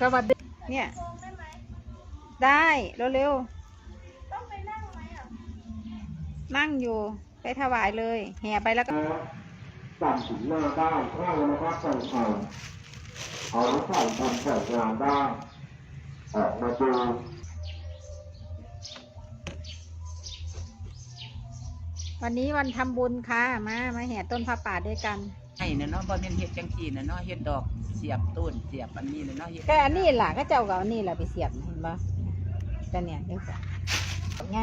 สวัสดี เนี่ย ได้เร็วต้องไปนั่งไหมอะๆนั่งอยู่ ไปถวายเลย แห่ไปแล้วก็จับถึงหน้าได้เข้านะครับใส่ไข่เอาไว้ใส่ทำใส่งานได้ออกมาดูวันนี้วันทำบุญค่ะ มา มาแห่ต้นผ้าป่าด้วยกัน ไอ้น่ะเนาะบ่แม่นเฮ็ดจังซี่น่ะเนาะเฮ็ดดอกเสียบต้นเสียบอันนี้น่ะเนาะเฮ็ดก็อันนี้ล่ะก็เจ้ากับอันนี้ล่ะไปเสียบเห็นปะแต่เนี่ยยังไงไง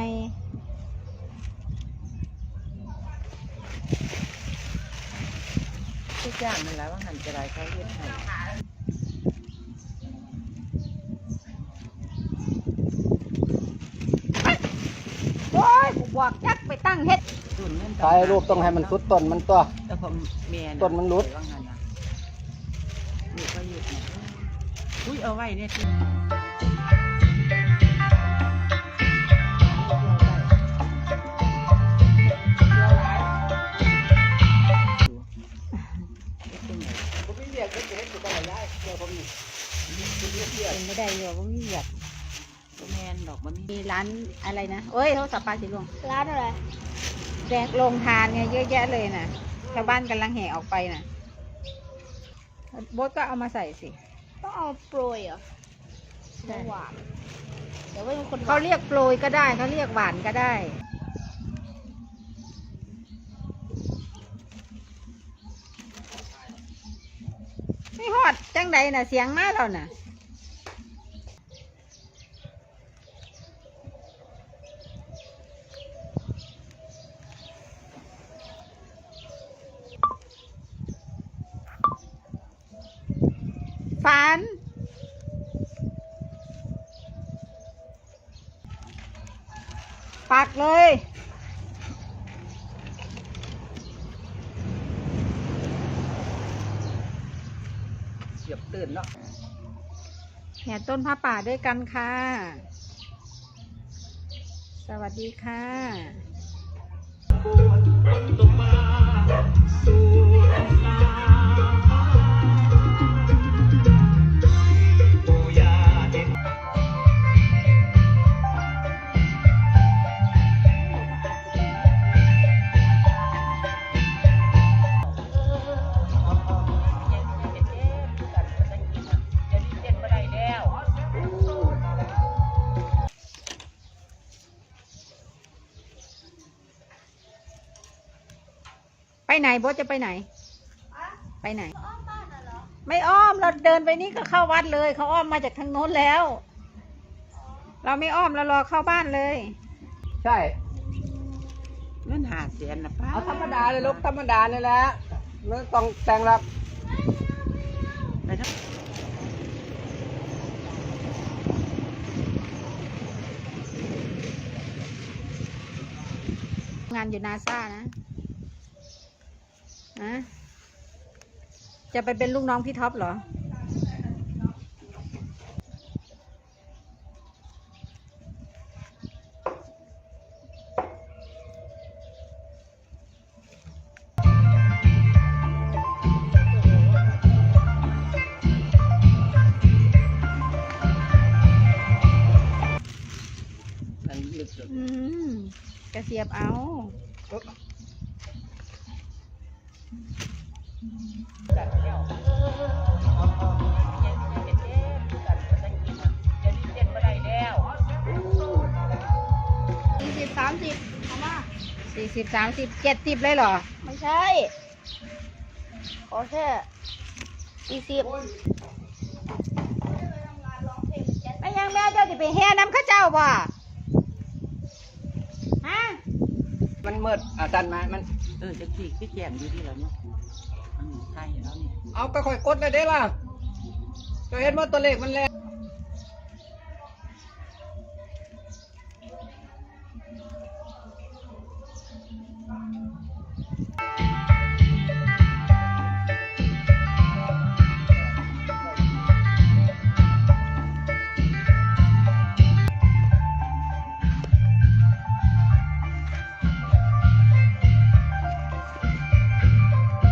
ทุกอย่างนั่นแหละว่าหันจะได้เขาเฮ็ดให้โอ้ยกูบอกจักไปตั้งเฮ็ดต้นเงินถ่ายรูปต้องให้มันสุดต้นมันตัว แต่ผมแม่ะต้นมันรุด ว่างั้นน่ะนี่ก็เฮ็ดนะอุ้ยเอาไว้เนี่ยที่ผมมีเรียกเฮ็ดอยู่ตลอดย้ายเดี๋ยวผมนี่เป็นไม่ได้อยู่ว่ามีเหยียดบ่แม่นดอกมันมีมีร้านอะไรนะเอ้ยโทรศัพท์ปลาสีลวงร้านอะไรแจกลงทานไงเยอะแยะเลยน่ะ ชาวบ้านกำลังแห่ออกไปน่ะโบดก็เอามาใส่สิต้องเอาโปรยเหรอหวานเดี๋ยวไม่มีคนหวเขานเรียกโปรยก็ได้เขาเรียกหวานก็ได้ ไม่ฮอดจังใดน่ะเสียงมาแล้วน่ะ ฝัน ปักเลย เสียบตื่นเนาะแห่ต้นผ้าป่าด้วยกันค่ะ สวัสดีค่ะไป ไหนโบทจะไปไหน ไปไหน อ้อมบ้านน่ะเหรอไม่อ้อมเราเดินไปนี่ก็เข้าวัดเลยเขาอ้อมมาจากทางโน้นแล้ว เราไม่อ้อมเรารอเข้าบ้านเลย ใช่ เงินหาแสนน่ะป้าเอาธรรมดาเลยลูกธรรมดาเลยแหละไม่ต้องแต่งหรอก ไปเนาะงานอยู่นาซานะนะ จะไปเป็นลูกน้องพี่ท็อปเหรอ มันลึกสุดอืมกระเสียบเอา สี่สิบสามสิบเอามา สี่สิบสามสิบเจ็ดสิบเลยเหรอ ไม่ใช่ ขอแค่สี่สิบไม่ยังแม่เจ้าจะไปแห่น้ำข้าเจ้าบ่ฮะ มันเมืดอาจารย์มา มัน เออจังซี่คือแจงอยู่ที่แล้วเนาะอันนี้ไทยแล้วนี่ เอาไปค่อยกดเลยเด้ล่ะจะเห็นว่าตัวเลขมันแล้ว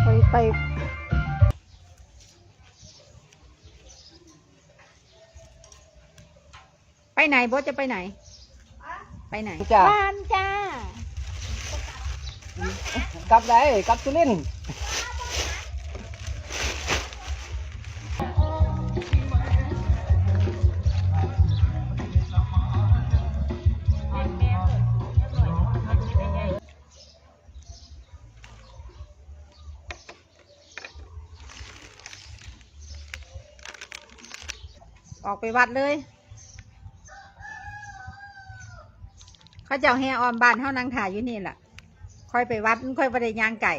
ไปไป ไหนโบทจะไปไหน ไปไหน จ้าบ้านจ้า กลับไหนกลับสุรินทร์ออกไปวัดเลย เขาเจ้าแห่ออมบ้านเท่านางถ่ายอยู่นี่แหละค่อยไปวัดค่อยไปได้ย่างไก่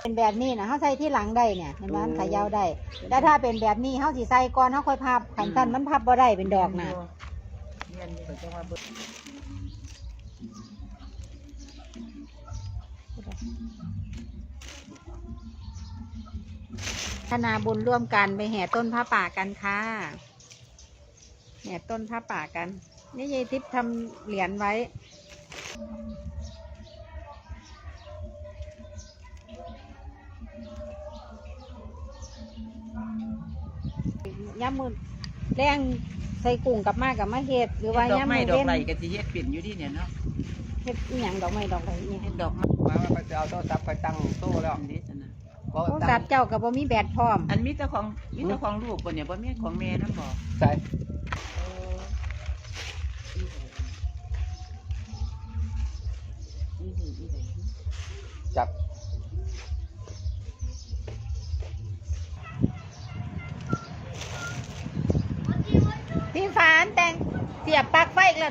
เป็นแบบนี้นะเขาใส่ที่หลังได้เนี่ยเห็นไหมมันขายาวได้แต่ถ้าเป็นแบบนี้เขาสิใส่ก่อนเขาค่อยพับขันสั้นมันพับบ่ได้เป็นดอกนะเรียนอยู่จังหวัดเบิ่งธนาบุญร่วมกันไปแห่ต้นผ้าป่ากันค่ะแห่ต้นผ้าป่ากัน นี่ยายทิพย์ทำเหรียญไว้ ย้ำมือแรงใส่กุ้งกับมากับมะเห็ดหรือว่าดอกย้ำไม้มือดอกเว้นไหลก็สิเฮ็ดเป็นอยู่ที่เนี่ยเนาะเห็ดอหย่างดอกไม้ดอกไรเนี่ยเฮ็ดดอกไม้มาว่าไปเอาโทรศัพท์ไปตั้งโซ่แล้วอันนี้จ้ะนะบ่โทรตั้ศัพงท์เจ้ากับบ่มีแบตพร้อม อันมีแต่ของมีแต่ของลูกบ่เนี่ยบ่มีของแม่นำบ่ใส่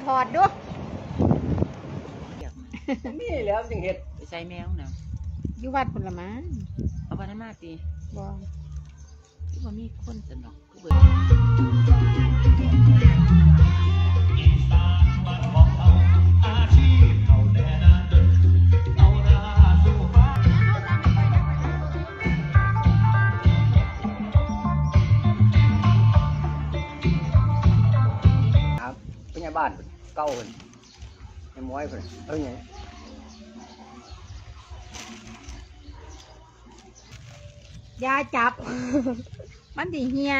ถอดดูนี่แล้วจึงเห็ดไปใส่แมวน่ะอยู่วัดผลไม้เอาบ่นั้นมาติบ่คือบ่มีคนสนอกคือเบิ่งครับเป็นไงบ้าน เก่าเพิ่นไอ้หมวยเพิ่นเอ้ยไงอยาจับ มันดิเฮีย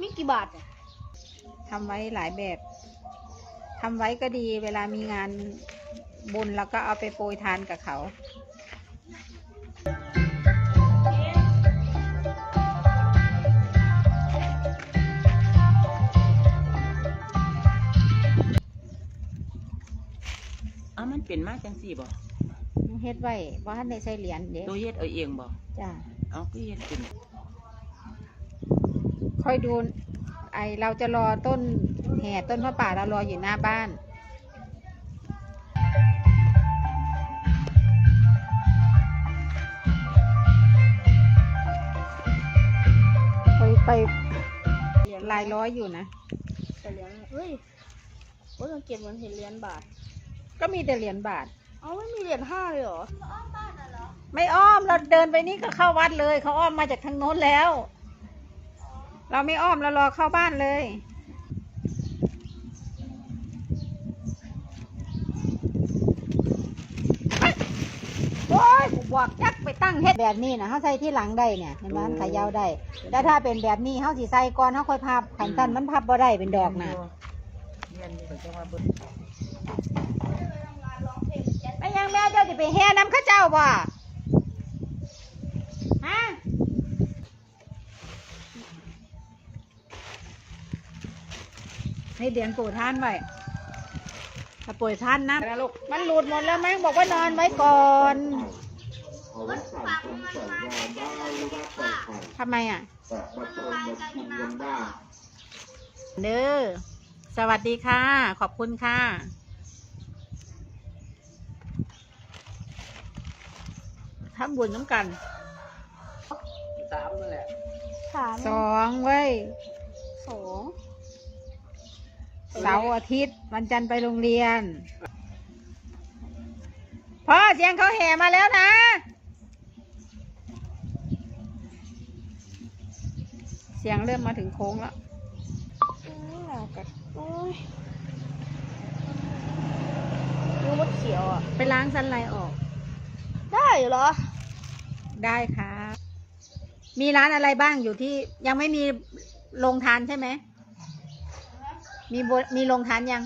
มีกี่บาทอะทำไว้หลายแบบทำไว้ก็ดี เวลามีงานบุญแล้วก็เอาไปโปรยทานกับเขา เป็นมาจังซี่บ่เฮ็ดไว้ว่าท่านได้ใส่เหรียญเด้ตัวเฮ็ดเอาเองบ่จ้าเอาคือเฮ็ดเป็นค่อยดู ไอเราจะรอต้นแห่ต้นพระป่าเรารออยู่หน้าบ้านไปไปหลายร้อยอยู่นะ แต่เหรียญเฮ้ยว่าสังเกตเหมือนเห็นเหรียญบาท ก็มีแต่เหรียญบาทเอาไม่มีเหรียญห้าเลยเหรอไม่อ้อมเราเดินไปนี่ก็เข้าวัดเลยเขาอ้อมมาจากทางโน้นแล้ว เราไม่อ้อมเรารอเข้าบ้านเลย โอ้ยกูบอกจักไปตั้งเฮ็ดแบบนี้นะเขาใส่ที่หลังได้เนี่ยเห็นไหมมันขายาวได้แต่ถ้าเป็นแบบนี้เขาสิใส่ก่อนเขาค่อยพับขันสั้นมันพับบ่ได้เป็นดอกนะ เรียนอยู่จังหวัดเบิ่ง ไม่ยังแม่เจ้าจะไปแห่น้ำข้าเจ้าบ่ฮะให้เดียนปู่ท่านไว้ถ้าป่วยท่านนะลูกมันหลุดหมดแล้วมั้งบอกว่านอนไว้ก่อนเอาไว้ใส่ตรงใส่งานได้หรือว่าใส่ไข่ทำไมอะแต่มาต้มมากินกันได้เด้อสวัสดีค่ะ ขอบคุณค่ะ ทำบุญน้ำกันสามนั่นแหละสามสองเว้ยสองเสาร์อาทิตย์วันจันทร์ไปโรงเรียน พ่อเสียงเขาแห่มาแล้วนะเสียงเริ่มมาถึงโค้งแล้วนี่แหละกันโอ้ยดูมดเขียวอะ ไปล้างสันไลออก ได้เหรอ ได้ค่ะ มีร้านอะไรบ้างอยู่ที่ยังไม่มีโรงทานใช่ไหม มีบมีโรงทานยัง